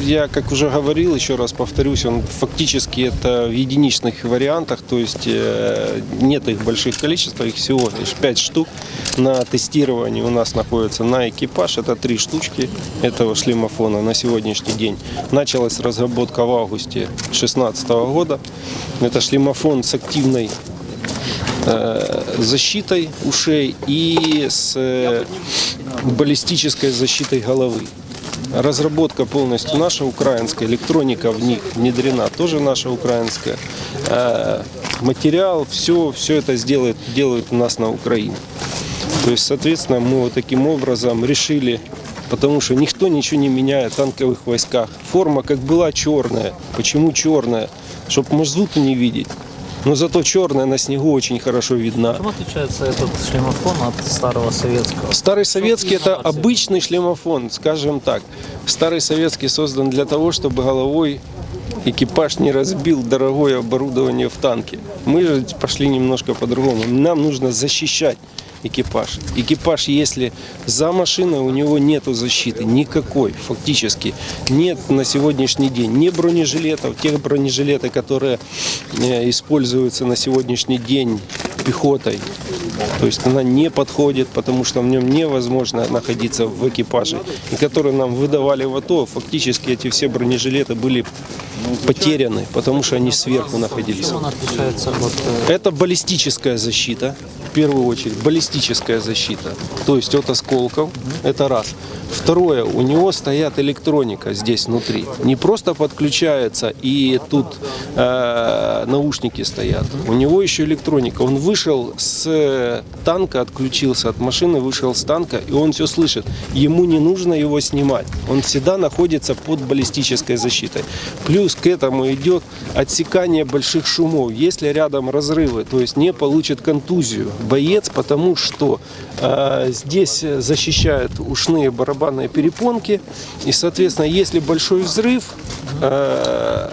я, как уже говорил, еще раз повторюсь, он фактически это в единичных вариантах, то есть э, нет их больших количеств, их всего лишь 5 штук. На тестировании у нас находится на экипаж, это три штучки этого шлемофона на сегодняшний день. Началась разработка в августе 2016 года. Это шлемофон с активной э, защитой ушей и с э, баллистической защитой головы. Разработка полностью наша украинская, электроника в них внедрена тоже наша украинская. Э, Материал, все, все это сделает, делают у нас на Украине. То есть, соответственно, мы вот таким образом решили, потому что никто ничего не меняет в танковых войсках. Форма как была черная. Почему черная? Чтобы мазуту не видеть. Но зато черная на снегу очень хорошо видна. Чем отличается этот шлемофон от старого советского? Старый советский это обычный шлемофон, скажем так. Старый советский создан для того, чтобы головой экипаж не разбил дорогое оборудование в танке. Мы же пошли немножко по-другому. Нам нужно защищать экипаж. Экипаж, если за машиной, у него нету защиты никакой, фактически. Нет на сегодняшний день ни бронежилетов, тех бронежилеты, которые э, используются на сегодняшний день пехотой. То есть она не подходит, потому что в нем невозможно находиться в экипаже. И которые нам выдавали в АТО, фактически эти все бронежилеты были потеряны, потому что они сверху находились. Э, Это баллистическая защита, первую очередь, баллистическая защита, то есть от осколков, это раз. Второе, у него стоят электроника здесь внутри. Не просто подключается и тут э, наушники стоят. У него еще электроника. Он вышел с танка, отключился от машины, вышел с танка, и он все слышит. Ему не нужно его снимать. Он всегда находится под баллистической защитой. Плюс к этому идет отсекание больших шумов. Если рядом разрывы, то есть не получит контузию боец, потому что э, здесь защищают ушные барабанные перепонки. И, соответственно, если большой взрыв, э,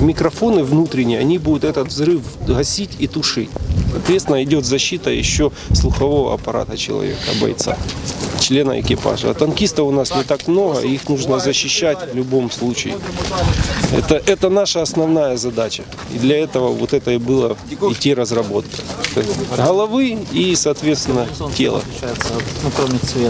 микрофоны внутренние, они будут этот взрыв гасить и тушить. Соответственно, идет защита еще слухового аппарата человека, бойца, члена экипажа. А танкистов у нас не так много, их нужно защищать в любом случае. Это, это наша основная задача. И для этого вот это и было идти разработка. Головы и, соответственно, от, ну, кроме цвета?